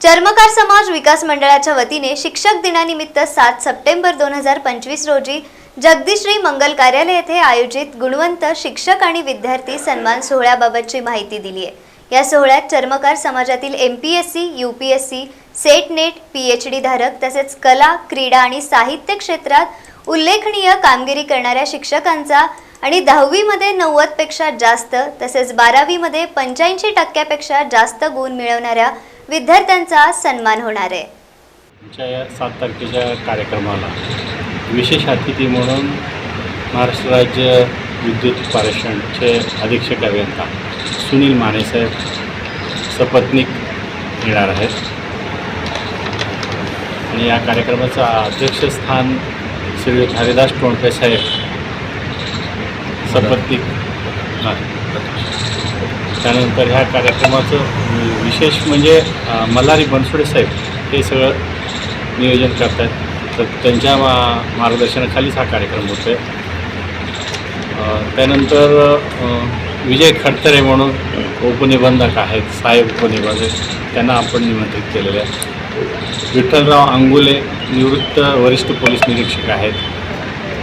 चर्मकार समाज विकास मंडळाच्या वतीने शिक्षक दिनानिमित्त सात सप्टेंबर दोन हजार पंचवीस रोजी जगदीश्री मंगल कार्यालय येथे आयोजित गुणवंत शिक्षक आणि विद्यार्थी सन्मान सोहळ्याबाबतची माहिती दिली आहे. या सोहळ्यात चर्मकार समाजातील M P S C U P S C SET NET P H D धारक तसेच कला क्रीडा आणि साहित्य क्षेत्रात उल्लेखनीय कामगिरी करणाऱ्या शिक्षकांचा आणि दहावीमध्ये नव्वदपेक्षा जास्त तसेच बारावीमध्ये पंच्याऐंशी टक्क्यापेक्षा जास्त गुण मिळवणाऱ्या विद्यार्थ्यांचा सन्मान होणार आहे आमच्या या सात तारखेच्या कार्यक्रमाला विशेष अतिथी म्हणून महाराष्ट्र राज्य विद्युत पारेषणचे अधीक्षक अभियंता सुनील मानेसाहेब सपत्नीक येणार आहेत आणि या कार्यक्रमाचं अध्यक्षस्थान श्री हरिदास टोणपे साहेब सपत्नीक हा. त्यानंतर ह्या कार्यक्रमाचं विशेष म्हणजे मल्हारी बनसोडे साहेब हे सगळं नियोजन करत आहेत तर त्यांच्या मा मार्गदर्शनाखालीच हा कार्यक्रम होतो आहे त्यानंतर विजय खडतरे म्हणून उपनिबंधक आहेत साहेब उपनिबंधक त्यांना आपण निमंत्रित केलेले आहे. विठ्ठलराव अंगुले निवृत्त वरिष्ठ पोलीस निरीक्षक आहेत.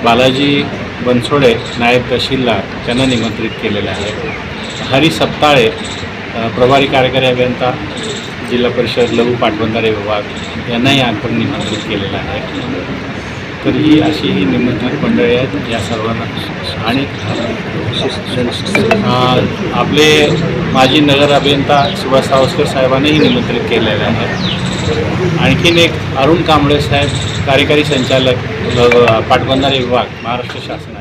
बालाजी बनसोडे नायब तहसीलदार त्यांना निमंत्रित केलेले आहे. हरी सप्ताळे प्रभारी कार्यकारी अभियंता जिल्हा परिषद लघु पाटबंधारे विभाग यांनाही आपण निमंत्रित केलेलं आहे. तर ही अशी ही निमंत्रित मंडळी आहेत या सर्वांना आणि आपले माजी नगर अभियंता सुभाष सावस्कर साहेबांनीही निमंत्रित केलेले आहे. आणखीन एक अरुण कांबळे साहेब कार्यकारी संचालक पाटबंधारे विभाग महाराष्ट्र शासन.